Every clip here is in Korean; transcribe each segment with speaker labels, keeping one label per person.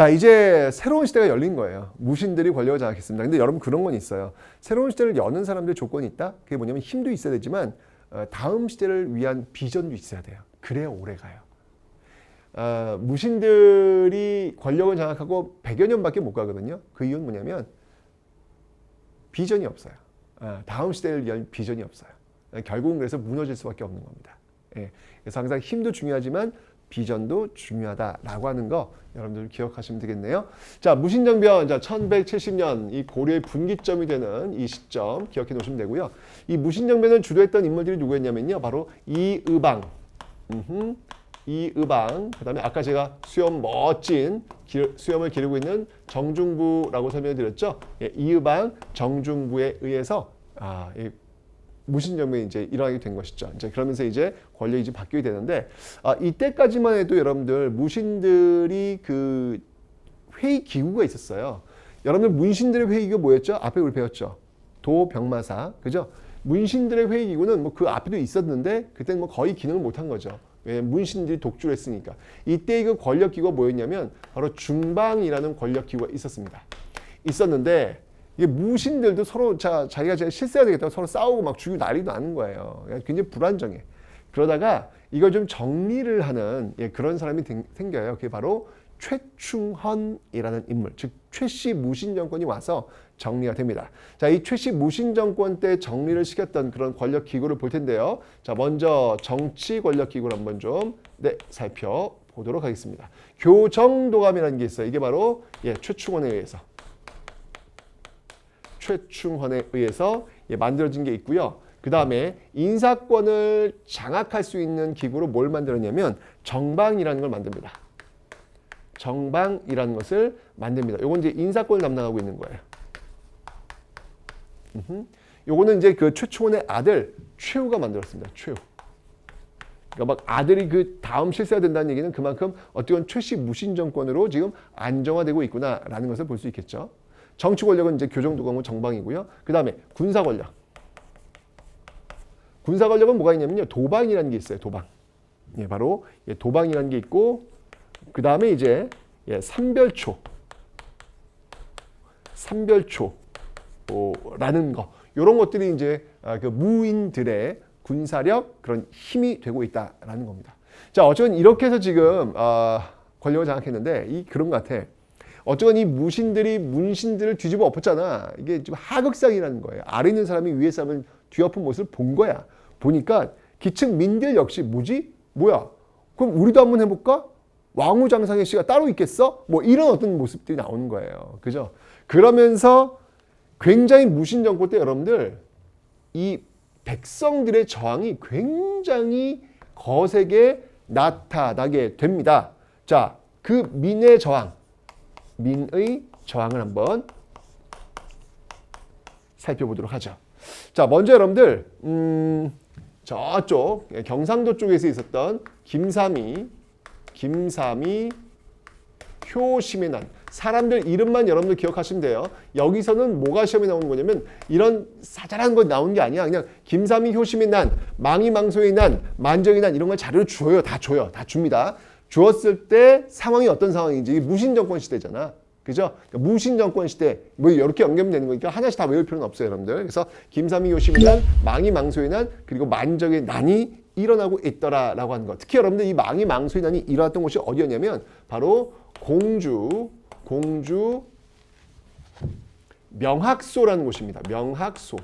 Speaker 1: 자, 이제 새로운 시대가 열린 거예요. 무신들이 권력을 장악했습니다. 근데 여러분 그런 건 있어요. 새로운 시대를 여는 사람들 조건이 있다? 그게 뭐냐면 힘도 있어야 되지만 어, 다음 시대를 위한 비전도 있어야 돼요. 그래야 오래 가요. 어, 무신들이 권력을 장악하고 100여 년밖에 못 가거든요. 그 이유는 뭐냐면 비전이 없어요. 어, 다음 시대를 위한 비전이 없어요. 어, 결국은 그래서 무너질 수밖에 없는 겁니다. 예, 그래서 항상 힘도 중요하지만 비전도 중요하다라고 하는 거 여러분들 기억하시면 되겠네요. 자, 무신정변, 자, 1170년 이 고려의 분기점이 되는 이 시점 기억해 놓으시면 되고요. 이 무신정변을 주도했던 인물들이 누구였냐면요. 바로 이의방, 음흠, 이의방, 그 다음에 아까 제가 수염 멋진 기, 수염을 기르고 있는 정중부라고 설명을 드렸죠. 예, 이의방, 정중부에 의해서 아, 이 무신정변이 이제 일어나게 된 것이죠. 이제 그러면서 이제 권력이 이제 바뀌게 되는데 아, 이때까지만 해도 여러분들 무신들이 그 회의 기구가 있었어요. 여러분들 문신들의 회의 기구가 뭐였죠? 앞에 우리 배웠죠. 도병마사 그죠? 문신들의 회의 기구는 뭐 그 앞에도 있었는데 그때는 뭐 거의 기능을 못한 거죠. 왜 문신들이 독주를 했으니까. 이때 그 권력 기구가 뭐였냐면 바로 중방이라는 권력 기구가 있었습니다. 있었는데 이게 무신들도 서로 자, 자기가 실세가 되겠다고 서로 싸우고 막 죽이고 난리도 나는 거예요. 그러니까 굉장히 불안정해. 그러다가 이걸 좀 정리를 하는 예, 그런 사람이 생- 생겨요. 그게 바로 최충헌이라는 인물, 즉 최씨 무신 정권이 와서 정리가 됩니다. 자, 이 최씨 무신 정권 때 정리를 시켰던 그런 권력 기구를 볼 텐데요. 자, 먼저 정치 권력 기구를 한번 좀 네, 살펴보도록 하겠습니다. 교정도감이라는 게 있어요. 이게 바로 예, 최충헌에 의해서 최충헌에 의해서 예, 만들어진 게 있고요. 그 다음에 인사권을 장악할 수 있는 기구로 뭘 만들었냐면 정방이라는 걸 만듭니다. 정방이라는 것을 만듭니다. 요건 이제 인사권을 담당하고 있는 거예요. 음흠. 요거는 이제 그 최충헌의 아들 최후가 만들었습니다. 최후. 그러니까 막 아들이 그 다음 실세가 된다는 얘기는 그만큼 어떻게 보면 최씨 무신 정권으로 지금 안정화되고 있구나라는 것을 볼 수 있겠죠. 정치 권력은 이제 교정도감은 정방이고요. 그 다음에 군사 권력. 군사 권력은 뭐가 있냐면요. 도방이라는 게 있어요. 도방. 예, 바로 예, 도방이라는 게 있고 그 다음에 이제 예, 삼별초. 삼별초라는 거. 이런 것들이 이제 아, 그 무인들의 군사력 그런 힘이 되고 있다라는 겁니다. 자, 어쨌든 이렇게 해서 지금 아, 권력을 장악했는데 이 그런 것 같아. 어쨌건 이 무신들이 문신들을 뒤집어 엎었잖아. 이게 지금 하극상이라는 거예요. 아래 있는 사람이 위에 사람을 뒤엎은 모습을 본 거야. 보니까 기층 민들 역시 뭐지? 뭐야? 그럼 우리도 한번 해볼까? 왕후장상의 씨가 따로 있겠어? 뭐 이런 어떤 모습들이 나오는 거예요. 그죠? 그러면서 굉장히 무신 정권 때 여러분들 이 백성들의 저항이 굉장히 거세게 나타나게 됩니다. 자, 그 민의 저항, 민의 저항을 한번 살펴보도록 하죠. 자, 먼저 여러분들 음, 저쪽 경상도 쪽에서 있었던 김삼이, 김삼이 효심의 난 사람들 이름만 여러분들 기억하시면 돼요. 여기서는 뭐가 시험에 나오는 거냐면 이런 사잘한 거 나오는 게 아니야. 그냥 김삼이 효심의 난, 망이 망소의 난, 만정의 난 이런 걸 자료를 줘요. 다 줘요. 다 줍니다. 주었을 때 상황이 어떤 상황인지 무신 정권 시대잖아. 그죠? 그러니까 무신 정권 시대 뭐 이렇게 연결되는 거니까 하나씩 다 외울 필요는 없어요, 여러분들. 그래서 김삼이 효심의 난, 망이 망소의 난, 그리고 만정의 난이 일어나고 있더라라고 하는 것. 특히 여러분들 이 망이 망소의 난이 일어났던 곳이 어디였냐면 바로 공주 공주 명학소라는 곳입니다. 명학소.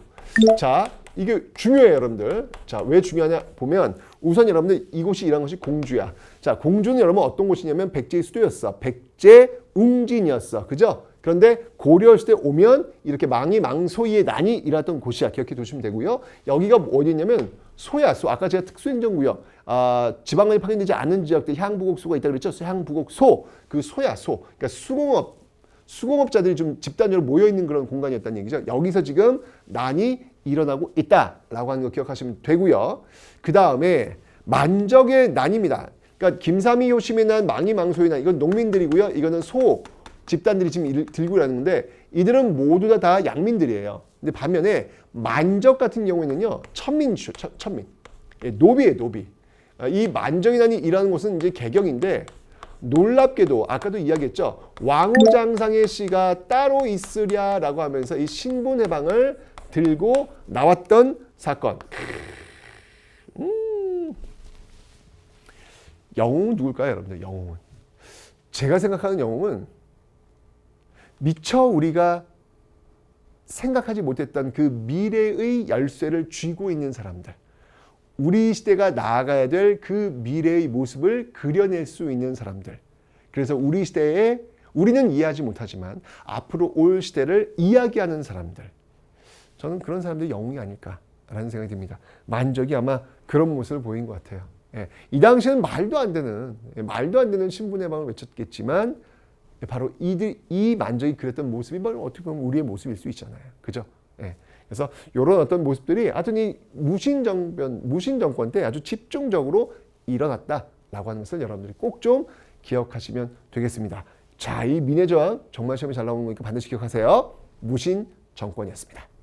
Speaker 1: 자, 이게 중요해요, 여러분들. 자, 왜 중요하냐 보면 우선 여러분들 이곳이 일어난 것이 공주야. 자, 공주는 여러분 어떤 곳이냐면 백제의 수도였어. 백제 웅진이었어. 그죠? 그런데 고려 시대 오면 이렇게 망이 망소이의 난이 일어났던 곳이야. 기억해 두시면 되고요. 여기가 어디냐면 소야, 소. 아까 제가 특수행정구역, 아, 지방간이 파견되지 않은 지역들 향부곡소가 있다 그랬죠. 향부곡소, 그 소야, 소. 그러니까 수공업, 수공업자들이 좀 집단적으로 모여 있는 그런 공간이었다는 얘기죠. 여기서 지금 난이 일어나고 있다라고 하는 거 기억하시면 되고요. 그 다음에 만적의 난입니다. 그러니까 김삼이 효심의 난, 망이 망소의 난 이건 농민들이고요. 이거는 소 집단들이 지금 일- 들고 일하는데 이들은 모두 다, 다 양민들이에요. 근데 반면에 만적 같은 경우에는요 천민이죠. 천, 천민. 예, 노비예요, 노비. 아, 이 만적의 난이 일하는 곳은 이제 개경인데 놀랍게도 아까도 이야기했죠. 왕후장상의 씨가 따로 있으랴라고 하면서 이 신분 해방을 들고 나왔던 사건. 음. 영웅은 누굴까요, 여러분들? 영웅은 제가 생각하는 영웅은 미처 우리가 생각하지 못했던 그 미래의 열쇠를 쥐고 있는 사람들. 우리 시대가 나아가야 될 그 미래의 모습을 그려낼 수 있는 사람들. 그래서 우리 시대에 우리는 이해하지 못하지만 앞으로 올 시대를 이야기하는 사람들. 저는 그런 사람들이 영웅이 아닐까라는 생각이 듭니다. 만족이 아마 그런 모습을 보인 것 같아요. 예, 이 당시에는 말도 안 되는 예, 말도 안 되는 신분의 방을 외쳤겠지만 바로 이들 이 만족이 그렸던 모습이 바로 어떻게 보면 우리의 모습일 수 있잖아요. 그죠? 예. 그래서 이런 어떤 모습들이 하여튼 이 무신 정변, 무신 정권 때 아주 집중적으로 일어났다라고 하는 것을 여러분들이 꼭 좀 기억하시면 되겠습니다. 자, 이 민의 저항 정말 시험에 잘 나오는 거니까 반드시 기억하세요. 무신 정권이었습니다.